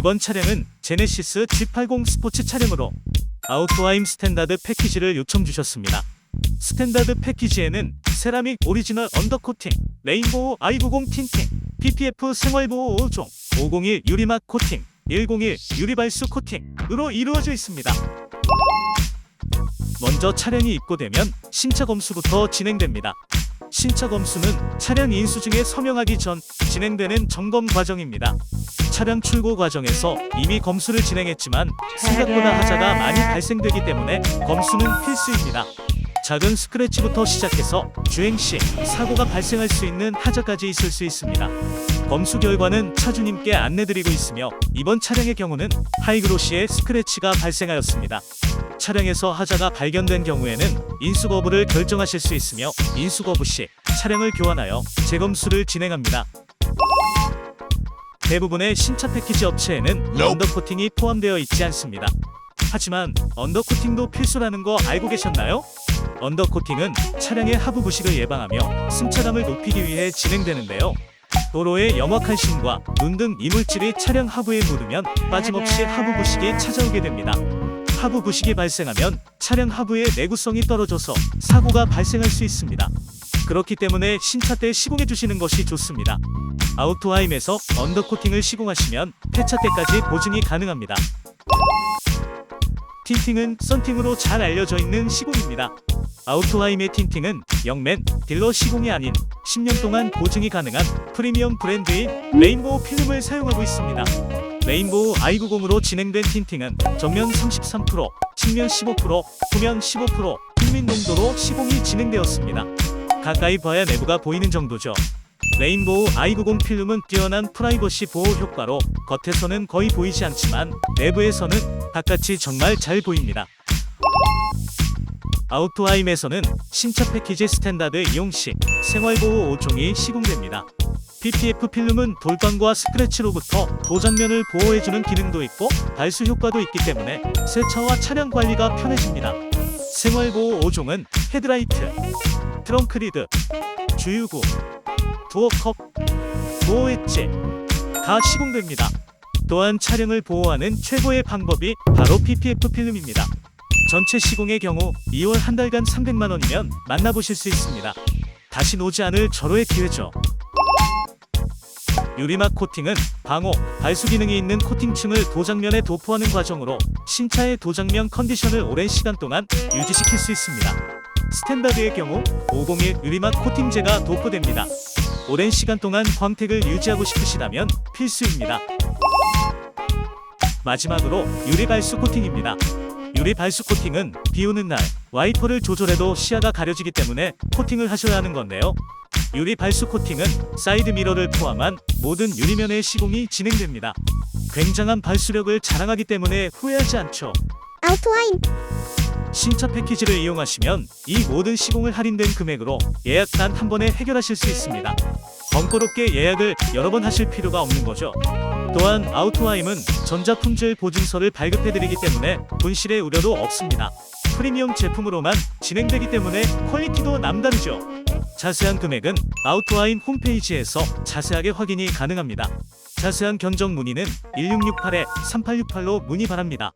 이번 차량은 제네시스 G80 스포츠 차량으로 아우토하임 스탠다드 패키지를 요청 주셨습니다. 스탠다드 패키지에는 세라믹 오리지널 언더코팅, 레인보우 i90 틴팅, PPF 생활보호 5종, 501 유리막 코팅, 101 유리발수 코팅으로 이루어져 있습니다. 먼저 차량이 입고되면 신차 검수부터 진행됩니다. 신차 검수는 차량 인수증에 서명하기 전 진행되는 점검 과정입니다. 차량 출고 과정에서 이미 검수를 진행했지만 생각보다 하자가 많이 발생되기 때문에 검수는 필수입니다. 작은 스크래치부터 시작해서 주행 시 사고가 발생할 수 있는 하자까지 있을 수 있습니다. 검수 결과는 차주님께 안내드리고 있으며 이번 차량의 경우는 하이그로시에 스크래치가 발생하였습니다. 차량에서 하자가 발견된 경우에는 인수 거부를 결정하실 수 있으며 인수 거부 시 차량을 교환하여 재검수를 진행합니다. 대부분의 신차 패키지 업체에는 언더코팅이 포함되어 있지 않습니다. 하지만 언더코팅도 필수라는 거 알고 계셨나요? 언더코팅은 차량의 하부 부식을 예방하며 승차감을 높이기 위해 진행되는데요. 도로의 영악한 심과 눈 등 이물질이 차량 하부에 묻으면 빠짐없이 하부 부식이 찾아오게 됩니다. 하부 부식이 발생하면 차량 하부의 내구성이 떨어져서 사고가 발생할 수 있습니다. 그렇기 때문에 신차 때 시공해 주시는 것이 좋습니다. 아우토하임에서 언더코팅을 시공하시면 폐차 때까지 보증이 가능합니다. 틴팅은 썬팅으로 잘 알려져 있는 시공입니다. 아우토하임의 틴팅은 영맨, 딜러 시공이 아닌 10년 동안 보증이 가능한 프리미엄 브랜드인 레인보우 필름을 사용하고 있습니다. 레인보우 i90으로 진행된 틴팅은 정면 33%, 측면 15%, 후면 15%, 필민 농도로 시공이 진행되었습니다. 가까이 봐야 내부가 보이는 정도죠. 레인보우 i90 필름은 뛰어난 프라이버시 보호 효과로 겉에서는 거의 보이지 않지만 내부에서는 바깥이 정말 잘 보입니다. 아우토하임에서는 신차 패키지 스탠다드 이용 시 생활보호 5종이 시공됩니다. PPF 필름은 돌방과 스크래치로부터 도장면을 보호해주는 기능도 있고 발수 효과도 있기 때문에 세차와 차량 관리가 편해집니다. 생활보호 5종은 헤드라이트, 트렁크 리드, 주유구, 도어컵, 보호 엣지 다 시공됩니다. 또한 차량을 보호하는 최고의 방법이 바로 PPF 필름입니다. 전체 시공의 경우 2월 한 달간 300만 원이면 만나보실 수 있습니다. 다시 오지 않을 절호의 기회죠. 유리막 코팅은 방호, 발수 기능이 있는 코팅층을 도장면에 도포하는 과정으로 신차의 도장면 컨디션을 오랜 시간 동안 유지시킬 수 있습니다. 스탠다드의 경우 501 유리막 코팅제가 도포됩니다. 오랜 시간 동안 광택을 유지하고 싶으시다면 필수입니다. 마지막으로 유리 발수 코팅입니다. 유리 발수 코팅은 비 오는 날 와이퍼를 조절해도 시야가 가려지기 때문에 코팅을 하셔야 하는 건데요. 유리 발수 코팅은 사이드 미러를 포함한 모든 유리면의 시공이 진행됩니다. 굉장한 발수력을 자랑하기 때문에 후회하지 않죠. 아우토하임 신차 패키지를 이용하시면 이 모든 시공을 할인된 금액으로 예약 단 한 번에 해결하실 수 있습니다. 번거롭게 예약을 여러 번 하실 필요가 없는 거죠. 또한 아우토하임은 전자품질 보증서를 발급해드리기 때문에 분실의 우려도 없습니다. 프리미엄 제품으로만 진행되기 때문에 퀄리티도 남다르죠. 자세한 금액은 아우토하임 홈페이지에서 자세하게 확인이 가능합니다. 자세한 견적 문의는 1668-3868로 문의 바랍니다.